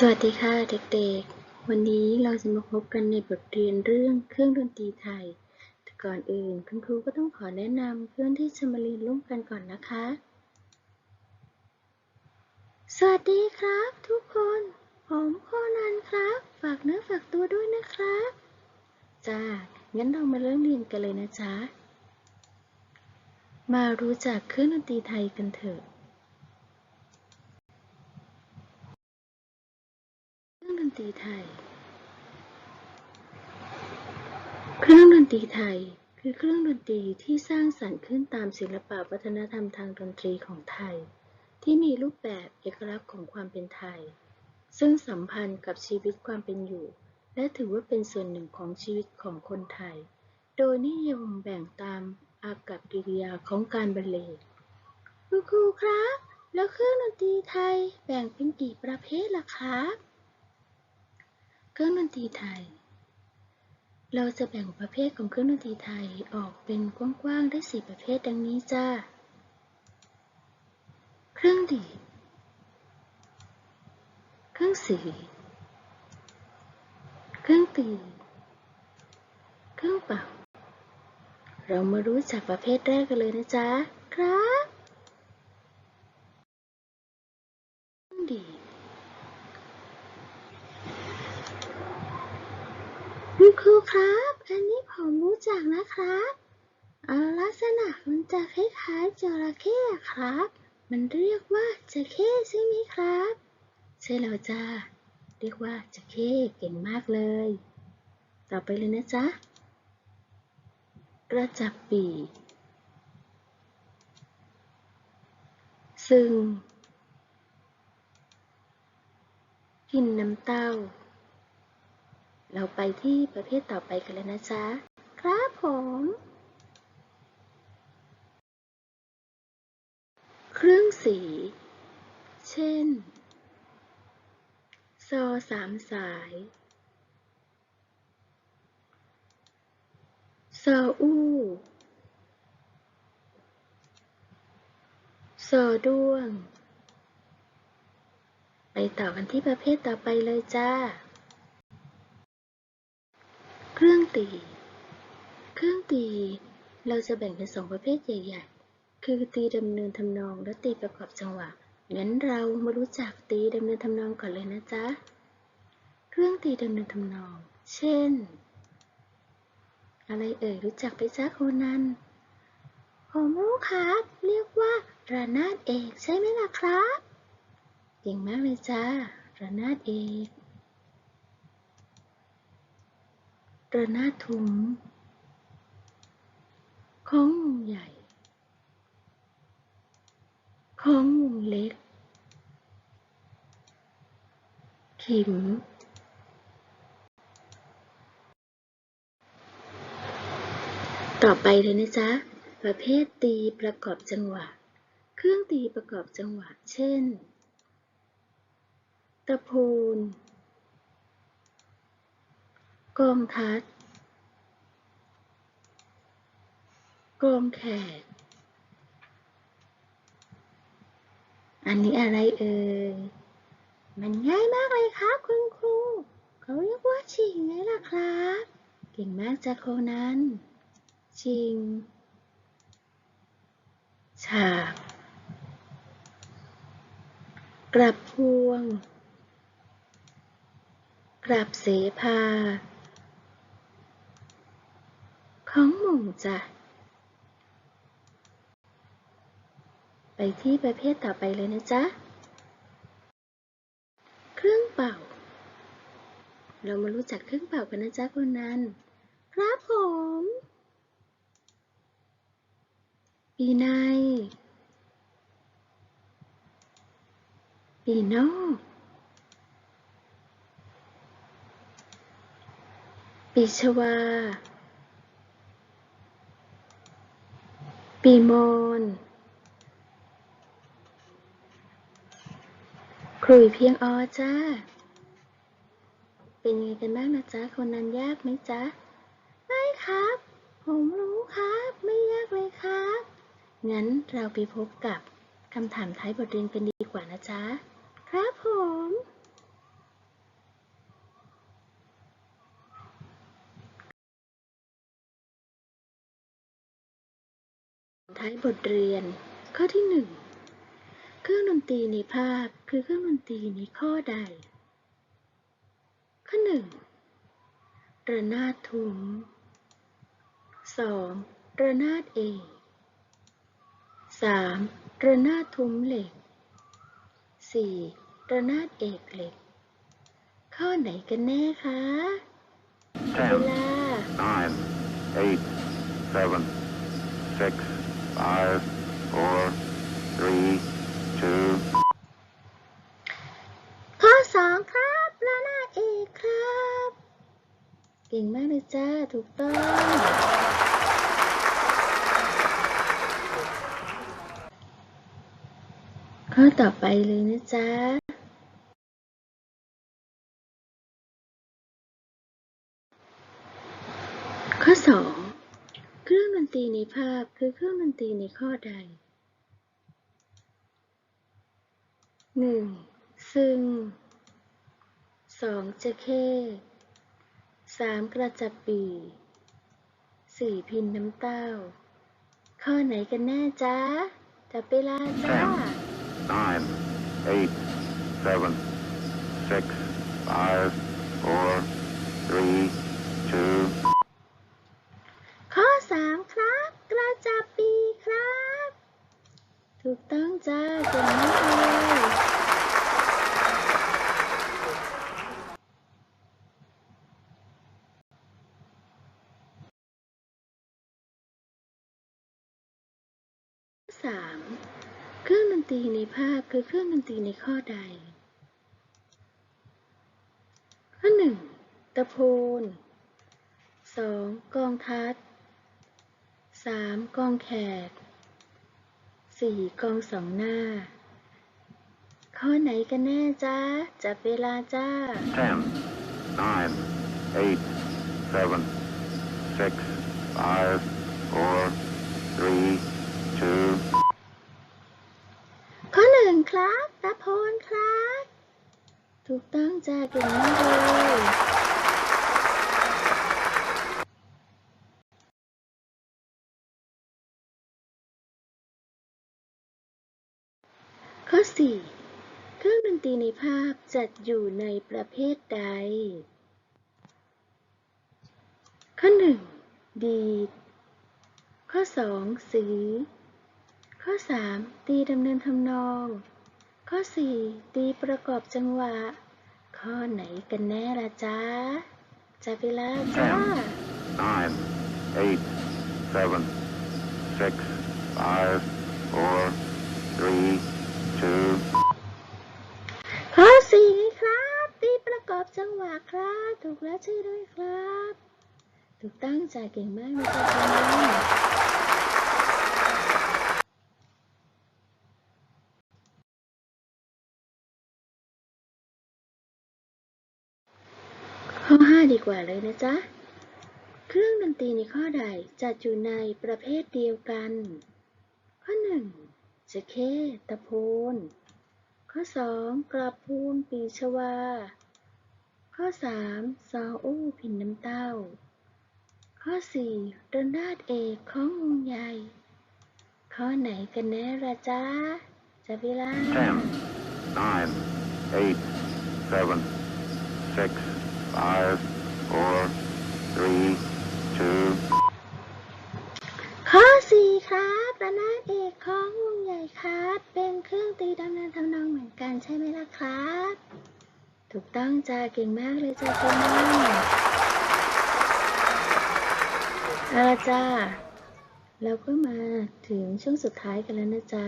สวัสดีค่ะเด็กๆ วันนี้เราจะมาพบกันในบทเรียนเรื่องเครื่องดนตรีไทย แต่ก่อนอื่นคุณครูก็ต้องขอแนะนำเพื่อนที่จะมาเรียนร่วมกันก่อนนะคะ สวัสดีครับทุกคน ผมโคนันครับ ฝากเนื้อฝากตัวด้วยนะครับ จ้า งั้นเรามาเริ่มเรียนกันเลยนะจ๊ะ มารู้จักเครื่องดนตรีไทยกันเถอะ เครื่องดน ตรีไทย เครื่องดนตรีไทย คือเครื่องดนตรีที่สร้างสรรค์ขึ้นตามศิลปะวัฒนธรรมทางดนตรีของไทย ที่มีรูปแบบเอกลักษณ์ของความเป็นไทย ซึ่งสัมพันธ์กับชีวิตความเป็นอยู่ และถือว่าเป็นส่วนหนึ่งของชีวิตของคนไทย โดยนิยมแบ่งตามอากับกิริยาของการบรรเลงคุณครูครับ แล้วเครื่องดนตรีไทยแบ่งเป็นกี่ประเภทล่ะครับ เครื่องดนตรีไทย เราจะแบ่งประเภทของเครื่องดนตรีไทยออกเป็นกว้างๆได้สี่ประเภทดังนี้จ้า เครื่องดีด เครื่องสี เครื่องตี เครื่องเป่า เรามารู้จักประเภทแรกกันเลยนะจ๊ะ ครับ เครื่องดีด ครูครับ อันนี้ผมรู้จักนะครับลักษณะมันจะคล้ายๆจระเข้ครับ มันเรียกว่าจระเข้ใช่ไหมครับ ใช่แล้วจ้า เรียกว่าจระเข้เก่งมากเลย ต่อไปเลยนะจ๊ะ กระจับปีซึ่ง กินน้ำเต้า เราไปที่ประเภทต่อไปกันเลยนะจ๊ะ ครับผม เครื่องสี เช่น ซอสามสาย ซออู้ซอด้วง ไปต่อกันที่ประเภทต่อไปเลยจ้า เครื่องตี เครื่องตี เราจะแบ่งเป็นสองประเภทใหญ่ๆ คือตีดำเนินทำนองและตีประกอบจังหวะ งั้นเรามารู้จักตีดำเนินทำนองก่อนเลยนะจ๊ะ เครื่องตีดำเนินทำนอง เช่น อะไรเอ่ยรู้จักไปจ้าโคนันผมรู้ครับ เรียกว่าระนาดเอกใช่ไหมล่ะครับ เก่งมากเลยจ้าระนาดเอก ระนาดทุ้มของวงใหญ่ของวงเล็ก ขิม ต่อไปเลยนะจ๊ะ ประเภทตีประกอบจังหวะ เครื่องตีประกอบจังหวะ เช่น ตะโพน กองทัดกองแขก อันนี้อะไรเอ่ย มันง่ายมากเลยครับคุณครู เขาเรียกว่าชิงไงล่ะครับ เก่งมากจ้ะโคนันชิง ฉาก กลับพวง กลับเสภา ของหม่งจ้ะ ไปที่ประเภทต่อไปเลยนะจ๊ะ เครื่องเป่า เรามารู้จักเครื่องเป่ากันนะจ๊ะคนนั้น ครับผม ปีใน ปีนอกปีชวา ปีมอนครุยเพียงออจ้า เป็นไงกันบ้างนะจ๊ะ คนนั้นยากไหมจ๊ะ ไม่ครับ ผมรู้ครับ ไม่ยากเลยครับ งั้นเราไปพบกับคำถามท้ายบทเรียนกันดีกว่านะจ๊ะ ครับผม ท้ายบทเรียน ข้อที่หนึ่งเครื่องดนตรีในภาพคือเครื่องดนตรีในข้อใด ข้อหนึ่งระนาดทุ้มสองระนาดเอกสามระนาดทุ้มเหล็กสี่ระนาดเอกเหล็ก ข้อไหนกันแน่คะเว Ten, ลา nine, eight, seven, six, five, four, three, two, ข้อสองครับระนาเอกครับ เก่งมากเลยจ้า ถูกต้อง ข้อต่อไปเลยนะจ๊ะ รีในภาพคือเครื่องดนตรีในข้อใด 1. ซึ่ง 2. จะเข้ 3. กระจับปี 4. พินน้ำเต้า ข้อไหนกันแน่จ้าจับเวลาจ้า 9, 8, 7, 6, 5, 4, 3. เครื่องดนตรีในภาพคือเครื่องดนตรีในข้อใด ข้อ 1. ตะโพน 2. กองทัด 3. กองแขก 4. กองสองหน้า ข้อไหนกันแน่จ้าจับเวลาจ้า 10 9 8 7 6 5 4 3 two, ข้อหนึ่งครับตะพนครับ ถูกต้องจ้าเก่งมากเลยข้อ4เครื่องดนตรีในภาพจัดอยู่ในประเภทใด ข้อ1ดี ข้อ2สี ข้อ 3 ตีดำเนินทำนอง ข้อ 4 ตีประกอบจังหวะ ข้อไหนกันแน่ละจ๊ะจับเวลาจ้า nine, eight, seven, six, five, four, three, two, ข้อสี่ครับ ตีประกอบจังหวะครับ ถูกแล้วใช่ด้วยครับ ถูกตั้งใจเก่งมากนะจ๊ะคุณข้อห้าดีก ว่าเลยนะจ๊ะ เครื่องดนตรีในข้อใดจัดอยู่ในประเภทเดียวกัน ข้อหนึ่งจะเข้ตะโพน ข้อ2กระพูนปีชวา ข้อ3ซออู้พินน้ำเต้า ข้อ4ระนาดเอกของวงใหญ่ ข้อไหนกันแน่ละจ๊ะจะเวลา ten, nine, eight, seven, six, five, four, three, two, ข้อ4ครับระนาดเอกของวงใหญ่ครับ เป็นเครื่องตีดำเนินทำนองเหมือนกันใช่ไหมล่ะครับ ถูกต้องจ้าเก่งมากเลยจ้าเก่งมากเอาละจ้าเราก็มาถึงช่วงสุดท้ายกันแล้วนะจ๊ะ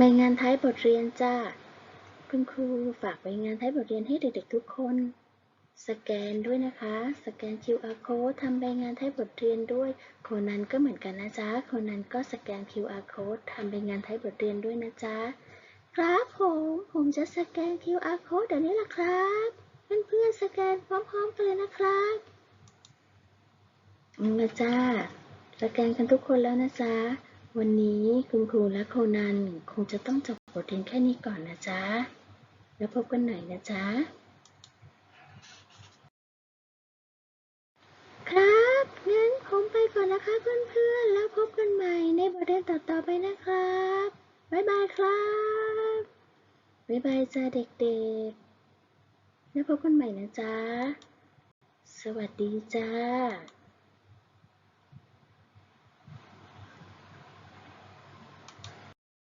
ใบงานท้ายบทเรียนจ้า คุณครูฝากใบงานท้ายบทเรียนให้เด็กๆทุกคน สแกนด้วยนะคะ สแกน QR code ทำใบงานท้ายบทเรียนด้วย คนนั้นก็เหมือนกันนะจ๊ะ คนนั้นก็สแกน QR code ทำใบงานท้ายบทเรียนด้วยนะจ๊ะ ครับผม ผมจะสแกน QR code เดี๋ยวนี้ล่ะครับ เพื่อนๆสแกนพร้อมๆกันเลยนะครับเอาละจ้า สแกนกันทุกคนแล้วนะจ๊ะ วันนี้คุณครูและโคนันคงจะต้องจบบทเรียนแค่นี้ก่อนนะจ๊ะ แล้วพบกันใหม่นะจ๊ะ ครับ งั้นผมไปก่อนนะคะเพื่อนๆ แล้วพบกันใหม่ในบทเรียนต่อๆไปนะครับ บ๊ายบายครับ บ๊ายบายจ้าเด็กๆ แล้วพบกันใหม่นะจ๊ะ สวัสดีจ้า